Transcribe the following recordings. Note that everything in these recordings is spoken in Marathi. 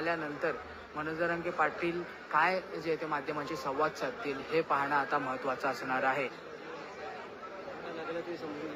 आल्यानंतर मनोज पाटील काय जे ते माध्यमांशी संवाद साधतील हे पाहणं आता महत्वाचं असणार आहे. समजून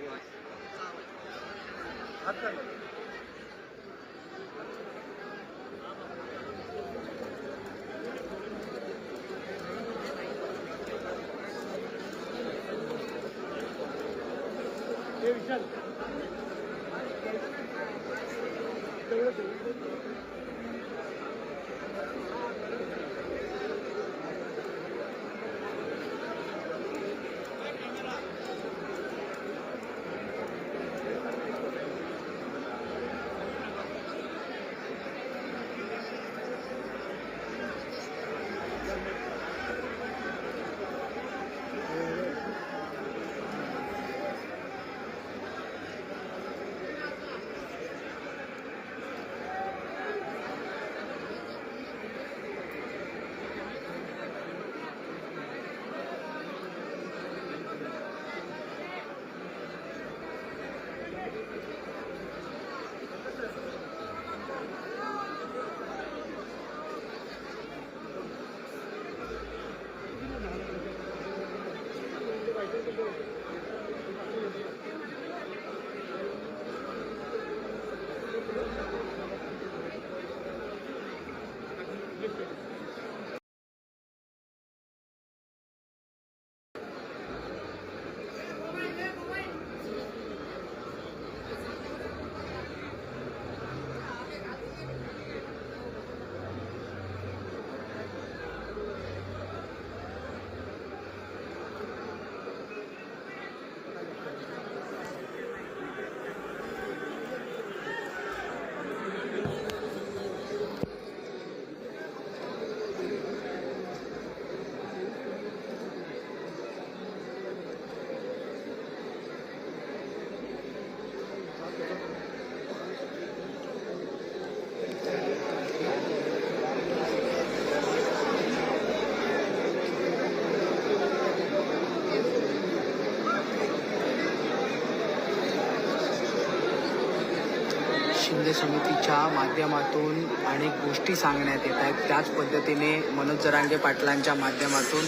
शिंदे समितीच्या माध्यमातून अनेक गोष्टी सांगण्यात येत आहेत. त्याच पद्धतीने मनोज जरांगे पाटलांच्या माध्यमातून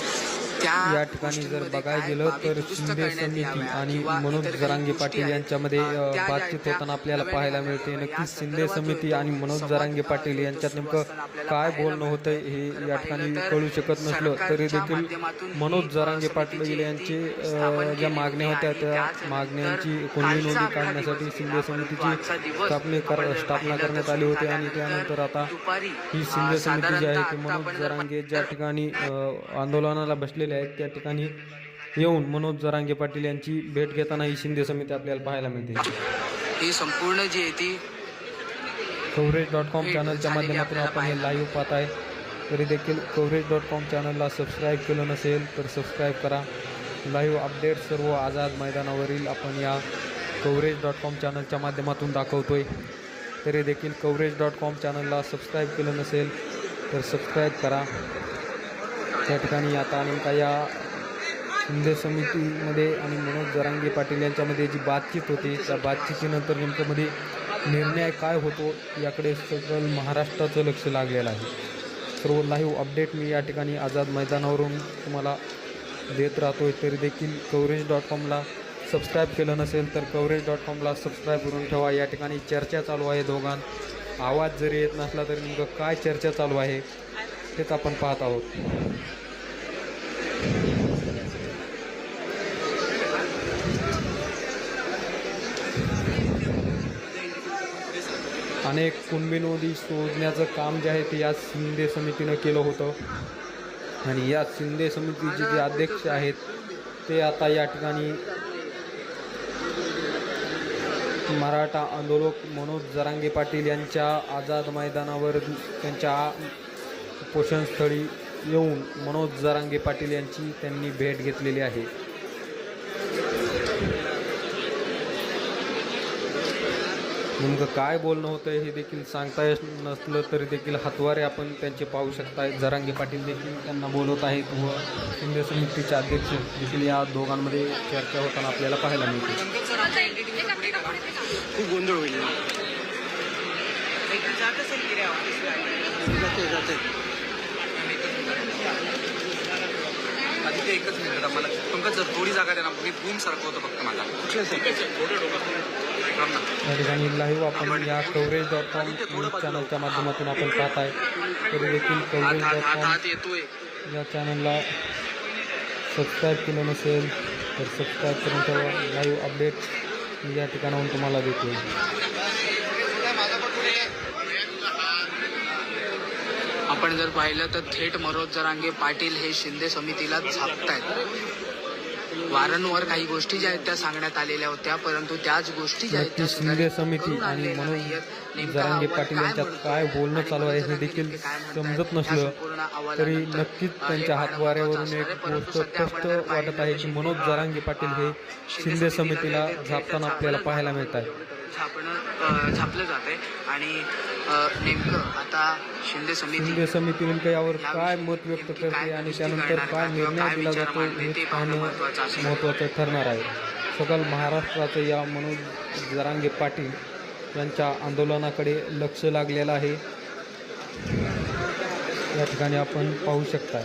या ठिकाणी जर बघायला गेलं तर शिंदे समिती आणि मनोज जरांगे पाटील यांच्यामध्ये बातचीत होताना आपल्याला पाहायला मिळते. नक्कीच शिंदे समिती आणि मनोज जरांगे पाटील यांच्यात नेमकं काय बोलणं होतंय. हे या ठिकाणी कळू शकत नसलं तरी देखील मनोज जरांगे पाटील यांचे ज्या मागण्या होती होत्या त्या मागण्यांची कोणवी नोंदी काढण्यासाठी दिवस शिंदे समितीची स्थापने स्थापना करण्यात आली होती आणि त्यानंतर आता ही शिंदे समिती जी आहे ती मनोज जरांगे ज्या ठिकाणी आंदोलनाला बसलेले आहेत त्या ठिकाणी येऊन मनोज जरांगे पाटील यांची भेट घेताना ही शिंदे समिती आपल्याला पाहायला मिळते. ही संपूर्ण जी आहे ती कव्हरेज डॉट कॉम चॅनलच्या माध्यमातून आपण हे लाईव्ह पाहत आहे. तरी देखील कव्हरेज डॉट कॉम चॅनलला सबस्क्राईब केलं नसेल तर सबस्क्राईब करा. लाईव्ह अपडेट सर्व आझाद मैदानावरील आपण या कव्हरेज डॉट कॉम चॅनलच्या माध्यमातून दाखवतोय. तरी देखील कव्हरेज डॉट कॉम चॅनलला सबस्क्राईब केलं नसेल तर सबस्क्राईब करा. त्या ठिकाणी आता नेमका या शिंदे समितीमध्ये आणि मनोज जरांगे पाटील यांच्यामध्ये जी बातचीत होती त्या बातचीतीनंतर नेमकंमध्ये निर्णय काय होतो याकडे सगळं महाराष्ट्राचं लक्ष लागलेलं आहे. सर्व लाईव्ह अपडेट मी या ठिकाणी आझाद मैदानावरून तुम्हाला देत राहतोय. तरी देखील कव्हरेज डॉट कॉमला सबस्क्राईब केलं नसेल तर कव्हरेज डॉट कॉमला सबस्क्राईब करून ठेवा. या ठिकाणी चर्चा चालू आहे दोघां आवाज जरी येत नसला तरी नेमकं काय चर्चा चालू आहे? तेच आपण पाहत आहोत. अनेक कुणबी शोधण्याचं काम जे आहे ते या शिंदे समितीनं केलं होतं. आणि या शिंदे समितीचे जे अध्यक्ष आहेत ते आता या ठिकाणी मराठा आंदोलक मनोज जरांगे पाटील यांच्या आझाद मैदानावर त्यांच्या पोषणस्थळी येऊन मनोज जरांगे पाटील यांची त्यांनी भेट घेतलेली आहे. नेमकं काय बोलणं होतं हे देखील सांगता येत नसलं तरी देखील हातवारे आपण त्यांचे पाहू शकताय. जरांगे पाटील देखील त्यांना बोलवत आहेत व शिंदे समितीचे अध्यक्ष देखील या दोघांमध्ये चर्चा होताना आपल्याला पाहायला मिळते. गोंधळ होईल. जात असेल की रे ऑफिसला जाते जाते। आधी ते एकच मिनिट मला पंकज जर थोडी जागा द्या ना मी बूम सारखं फक्त माझा. कुठले थांब ना. या ठिकाणी लाईव्ह आपण या कवरेज डॉट कॉम न्यूज़ चॅनलच्या माध्यमातून आपण पाहत आहे. तरी देखील डॉट कॉम या चॅनलला सबस्क्राईब केलं नसेल तर सबस्क्राईब करून ठेवा. लाईव्ह अपडेट मी या ठिकाणाहून तुम्हाला देतो आपण जर पाहिलं तर थेट मनोज जरांगे पाटील हे शिंदे समितीला झापतायत वारंवार काही गोष्टी ज्या आहेत त्या सांगण्यात आलेल्या होत्या परंतु त्याच गोष्टी ज्या आहेत शिंदे समिती आणि. नेमका जरांगे पाटील काय यांच्यात काय बोलणं चालू आहे हे देखील समजत नसलं तरी नक्कीच त्यांच्या हातवाऱ्यावरून एक. गोष्ट स्पष्ट वाटत आहे की मनोज जरांगे पाटील हे शिंदे समितीला झापताना आपल्याला पाहायला मिळत आहे झापणं अ, झापलं जात आहे आणि नेमकं आता शिंदे समिती शिंदे समिती नेमकं यावर काय मत व्यक्त करते आणि त्यानंतर काय निर्णय दिला जातो हे पाहणं. महत्त्वाचं ठरणार आहे. सकल महाराष्ट्राचं या मनोज जरांगे पाटील यांच्या आंदोलनाकडे लक्ष लागलेलं आहे. या ठिकाणी आपण पाहू शकता.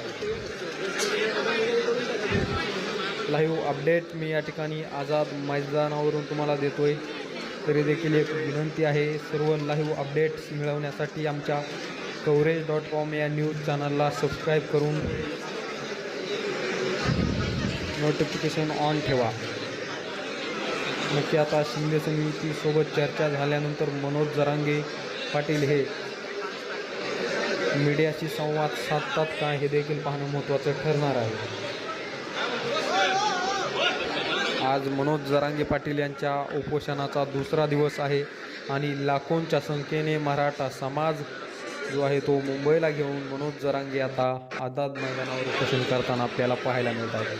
लाईव्ह अपडेट मी या ठिकाणी आझाद मैदानावरून तुम्हाला देतोय. तरी देखील एक विनंती आहे सर्व लाईव्ह अपडेट्स मिळवण्यासाठी आमच्या कवरेज डॉट कॉम या न्यूज चॅनलला सबस्क्राईब करून नोटिफिकेशन ऑन ठेवा. नक्की आता शिंदे समितीसोबत चर्चा झाल्यानंतर मनोज जरांगे पाटील हे मीडियाशी संवाद साधतात का हे देखील पाहणं महत्त्वाचं ठरणार आहे. आज मनोज जरांगे पाटील यांच्या उपोषणाचा दुसरा दिवस आहे आणि लाखोंच्या संख्येने मराठा समाज जो आहे तो मुंबईला घेऊन मनोज जरांगे आता आझाद मैदानावर उपोषण करताना आपल्याला पाहायला मिळत आहे.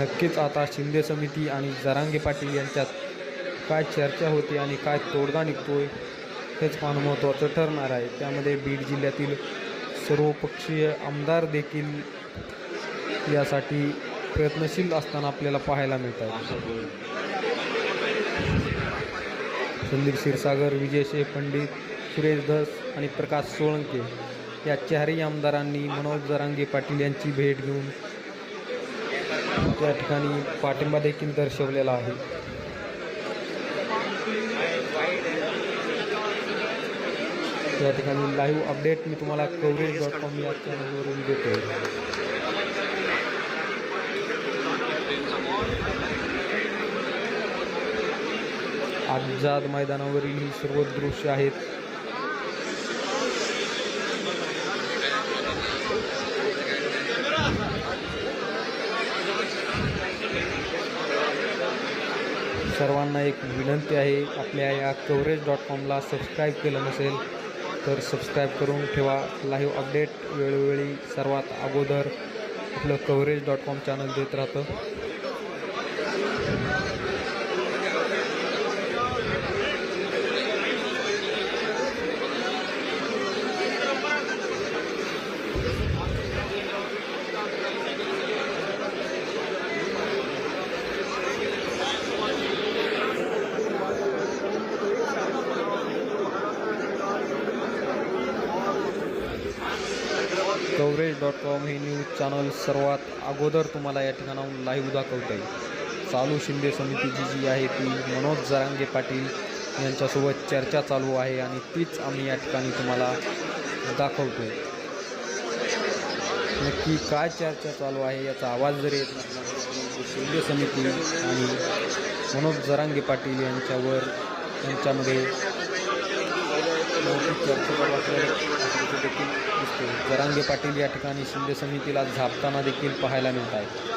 नक्कीच आता शिंदे समिती आणि जरांगे पाटील यांच्यात काय चर्चा होते आणि काय तोडगा निघतोय हेच फार महत्त्वाचं ठरणार आहे. त्यामध्ये बीड जिल्ह्यातील सर्वपक्षीय आमदार देखील यासाठी प्रयत्नशील असताना आपल्याला पाहायला मिळत आहे संदीप क्षीरसागर विजय शे पंडित सुरेश धस आणि प्रकाश सोळंके या चारही आमदारांनी मनोज जरांगे पाटील यांची भेट घेऊन त्या ठिकाणी पाठिंबा देखील दर्शवलेला आहे. या ठिकाणी लाईव्ह अपडेट मी तुम्हाला कव्हरेज डॉट कॉम या चॅनलवरून देतो आझाद मैदानावरील ही सर्व दृश्य आहेत. सर्वांना एक विनंती आहे आपल्या या कवरेज डॉट कॉमला सबस्क्राईब केलं नसेल तर सबस्क्राईब करून ठेवा. लाईव्ह अपडेट वेळोवेळी सर्वात अगोदर आपलं कवरेज डॉट कॉम चॅनल देत राहतं कवरेज डॉट कॉम हे न्यूज चॅनल सर्वात अगोदर तुम्हाला या ठिकाणाहून लाईव्ह आहे चालू शिंदे समितीची जी आहे ती मनोज जरांगे पाटील यांच्यासोबत चर्चा चालू आहे आणि तीच आम्ही या ठिकाणी तुम्हाला दाखवतो नक्की काय चर्चा चालू आहे याचा आवाज जरी येत नाही शिंदे समिती आणि मनोज जरांगे पाटील यांच्यावर यांच्यामध्ये मोठी चर्चा चालू देखील दिसते जरांगे पाटील या ठिकाणी शिंदे समितीला झापताना देखील पाहायला मिळत आहे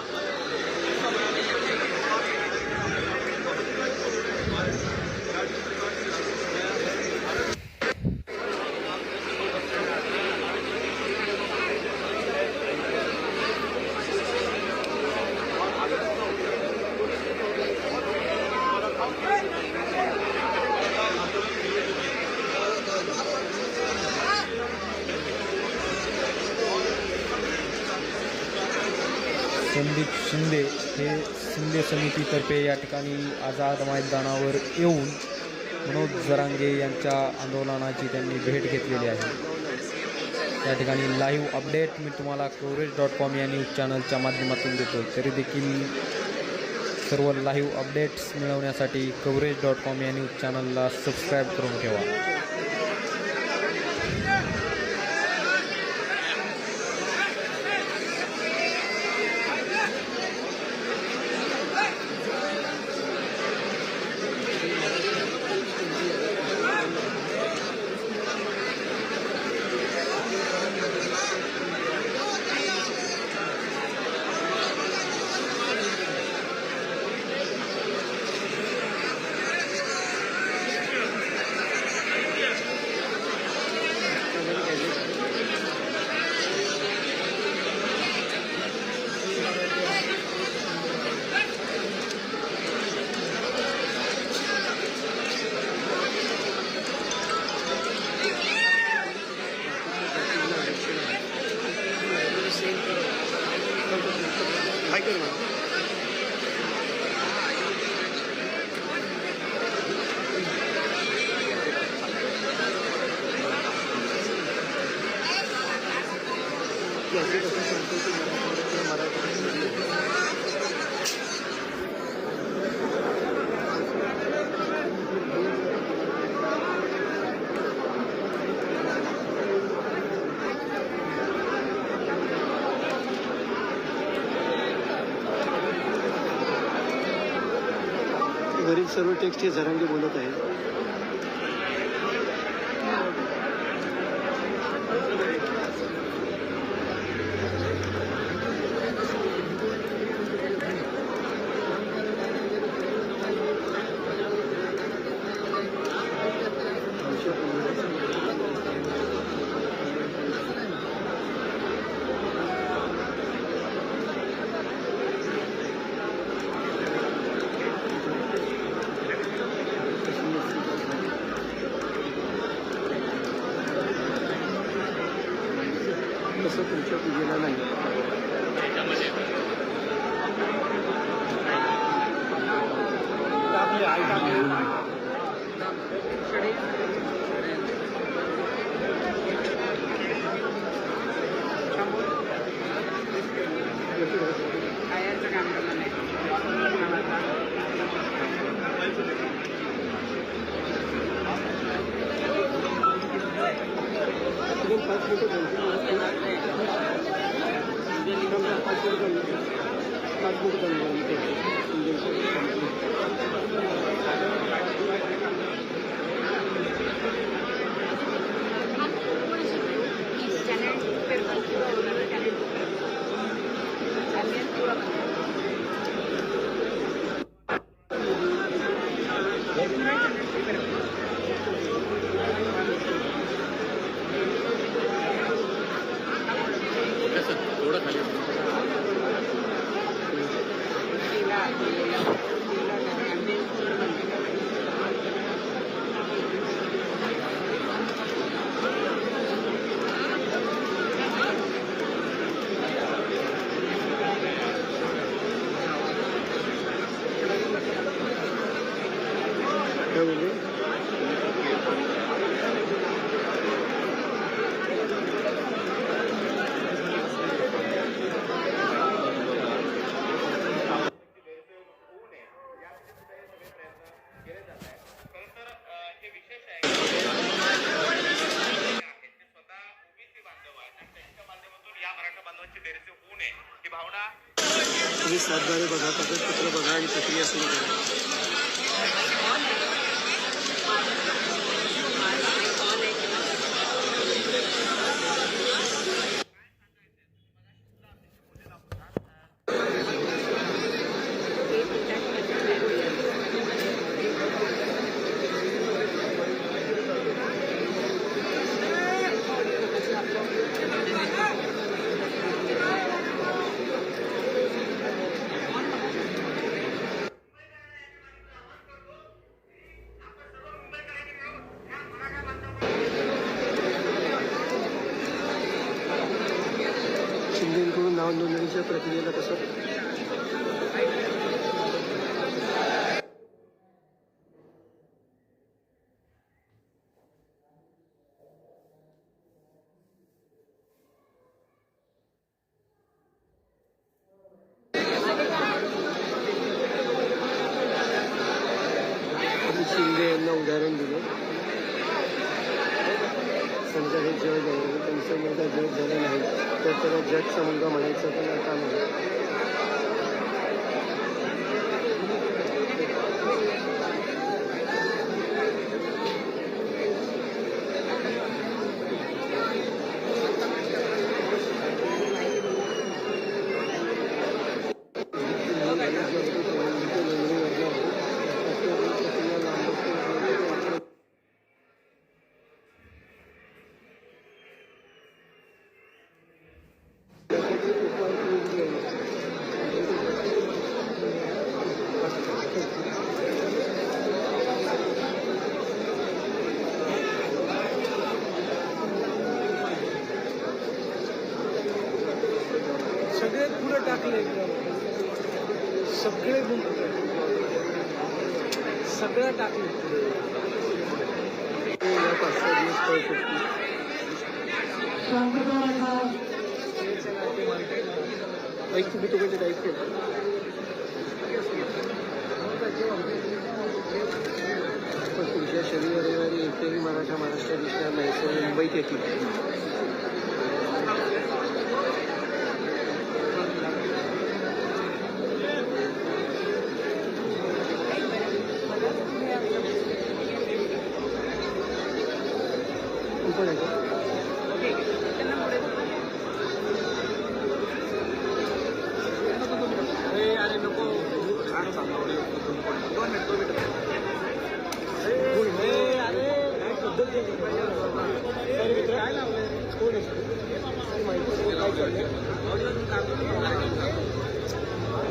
संदीप शिंदे हे शिंदे समितीतर्फे या ठिकाणी आझाद मैदानावर येऊन मनोज जरांगे यांच्या आंदोलनाची त्यांनी भेट घेतलेली आहे. या ठिकाणी लाईव्ह अपडेट मी तुम्हाला कवरेज डॉट कॉम या न्यूज चॅनलच्या माध्यमातून देतो तरी देखील सर्व लाईव्ह अपडेट्स मिळवण्यासाठी कवरेज डॉट कॉम या न्यूज चॅनलला सबस्क्राईब करून ठेवा. वरील सर्व टेक्स्ट हे झरांगे बोलत आहेत. काय समजा जग आहे त्यांचं मुलगा जग झालं नाही. तर त्याला जगचा मुलगा म्हणायचं पण आता नाही. सगळे पुढे टाकले. सगळे गुण सगळ्या टाकले. या पाच ऐक तुम्ही तुम्ही ऐक पण पुढच्या शनिवार रविवारी एकही मराठा महाराष्ट्र दिसणार नाही मुंबईत येतील तू पण आहे का? अरे नको दोन मिनिट दोन मिनिट अरे काय लावलंय कोण असतो काही माहिती नाही, काय चाललंय?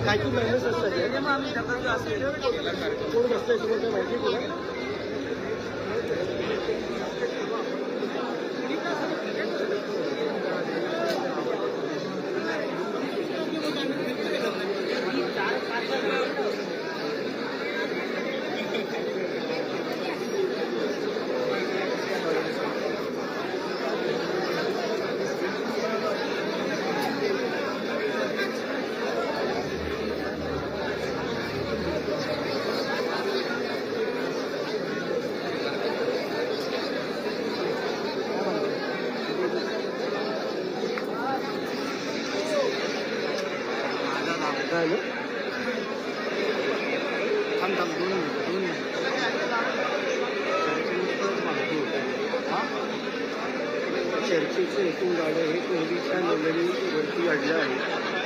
काय की मेहनत असतात हे? कोण बसलंय तुम्हाला काय माहिती आहे काय ना थांब थांब दोन मिनिट दोन मिनिट. चर्चेचं एकूण गाडं हे कोहलीच्या नोंदणीवरती अडलं आहे.